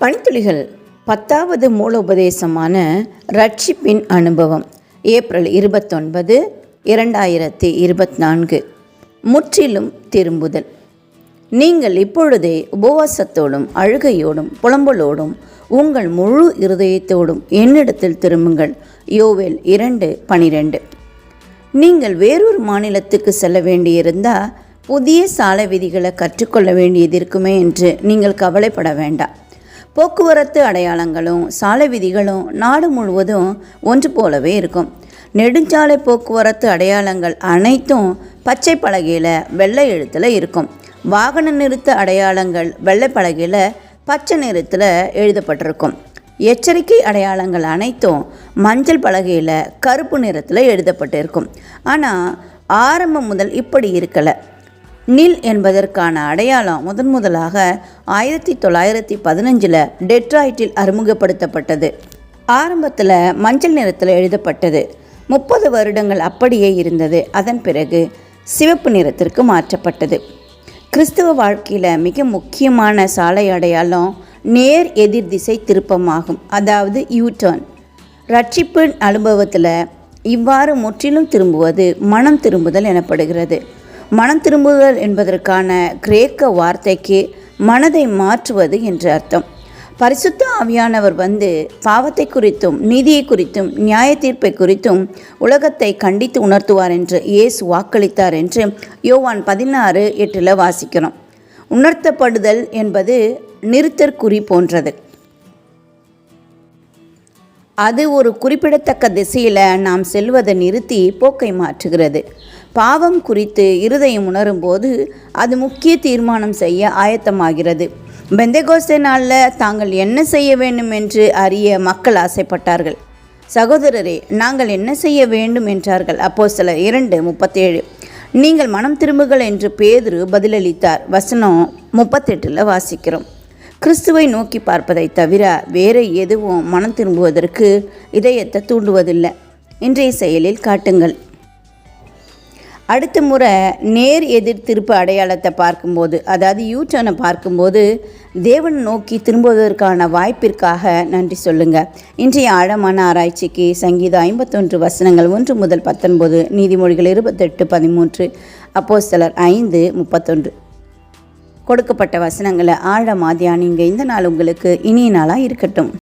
பனித்துளிகள் பத்தாவது மூலோபதேசமான ரட்சிப்பின் அனுபவம். ஏப்ரல் இருபத்தொன்பது இரண்டாயிரத்தி இருபத்தி நான்கு முற்றிலும் திரும்புதல். நீங்கள் இப்பொழுதே உபவாசத்தோடும் அழுகையோடும் புலம்பலோடும் உங்கள் முழு இருதயத்தோடும் என்னிடத்தில் திரும்புங்கள். யோவேல் இரண்டு பனிரெண்டு. நீங்கள் வேறொரு மாநிலத்துக்கு செல்ல வேண்டியிருந்தால் புதிய சாலை விதிகளை கற்றுக்கொள்ள வேண்டியது இருக்குமே என்று நீங்கள் கவலைப்பட வேண்டாம். போக்குவரத்து அடையாளங்களும் சாலை விதிகளும் நாடு முழுவதும் ஒன்று போலவே இருக்கும். நெடுஞ்சாலை போக்குவரத்து அடையாளங்கள் அனைத்தும் பச்சை பலகையில் வெள்ளை எழுத்தில் இருக்கும். வாகன நிறுத்த அடையாளங்கள் வெள்ளை பலகையில் பச்சை நிறத்தில் எழுதப்பட்டிருக்கும். எச்சரிக்கை அடையாளங்கள் அனைத்தும் மஞ்சள் பலகையில் கருப்பு நிறத்தில் எழுதப்பட்டிருக்கும். ஆனால் ஆரம்பம் முதல் இப்படி இருக்கலை. நில் என்பதற்கான அடையாளம் முதன் முதலாக ஆயிரத்தி தொள்ளாயிரத்தி பதினஞ்சில் டெட்ராய்டில் அறிமுகப்படுத்தப்பட்டது. ஆரம்பத்தில் மஞ்சள் நிறத்தில் எழுதப்பட்டது. முப்பது வருடங்கள் அப்படியே இருந்தது. அதன் பிறகு சிவப்பு நிறத்திற்கு மாற்றப்பட்டது. கிறிஸ்துவ வாழ்க்கையில் மிக முக்கியமான சாலை அடையாளம் நேர் எதிர் திசை திருப்பமாகும். அதாவது யூடர்ன். ரட்சிப்பு அனுபவத்தில் இவ்வாறு முற்றிலும் திரும்புவது மனம் திரும்புதல் எனப்படுகிறது. மனம் திரும்புதல் என்பதற்கான கிரேக்க வார்த்தைக்கு மனதை மாற்றுவது என்று அர்த்தம். பரிசுத்த ஆவியானவர் வந்து பாவத்தை குறித்தும் நீதியை குறித்தும் நியாய தீர்ப்பை குறித்தும் உலகத்தை கண்டித்து உணர்த்துவார் என்று இயேசு வாக்களித்தார் என்று யோவான் பதினாறு எட்டில் வாசிக்கிறோம். உணர்த்தப்படுதல் என்பது நிறுத்தற்குறி போன்றது. அது ஒரு குறிப்பிடத்தக்க திசையில் நாம் செல்வதை நிறுத்தி போக்கை மாற்றுகிறது. பாவம் குறித்து இருதயம் உணரும்போது அது முக்கிய தீர்மானம் செய்ய ஆயத்தமாகிறது. பெந்தகோஸ்தே நாளில் தாங்கள் என்ன செய்ய வேண்டும் என்று அறிய மக்கள் ஆசைப்பட்டார்கள். சகோதரரே நாங்கள் என்ன செய்ய வேண்டும் என்றார்கள். அப்போ சில இரண்டு முப்பத்தேழு. நீங்கள் மனம் திரும்புகள் என்று பேதுரு பதிலளித்தார். வசனம் முப்பத்தெட்டில் வாசிக்கிறோம். கிறிஸ்துவை நோக்கி பார்ப்பதை தவிர வேறு எதுவும் மனம் திரும்புவதற்கு இதயத்தை தூண்டுவதில்லை. இன்றைய செயலில் காட்டுங்கள். அடுத்த முறை நேர் எதிர் திருப்பு அடையாளத்தை பார்க்கும்போது அதாவது யூட்டர்னை பார்க்கும்போது தேவன் நோக்கி திரும்புவதற்கான வாய்ப்பிற்காக நன்றி சொல்லுங்கள் இன்றைய ஆழமான ஆராய்ச்சிக்கு சங்கீதம் ஐம்பத்தொன்று வசனங்கள் ஒன்று முதல் பத்தொன்பது நீதிமொழிகள் இருபத்தெட்டு பதிமூன்று அப்போ சிலர் ஐந்து முப்பத்தொன்று. கொடுக்கப்பட்ட வசனங்களை ஆழமாக தியானிங்க இந்த நாள் உங்களுக்கு இனிய நாளாக இருக்கட்டும்.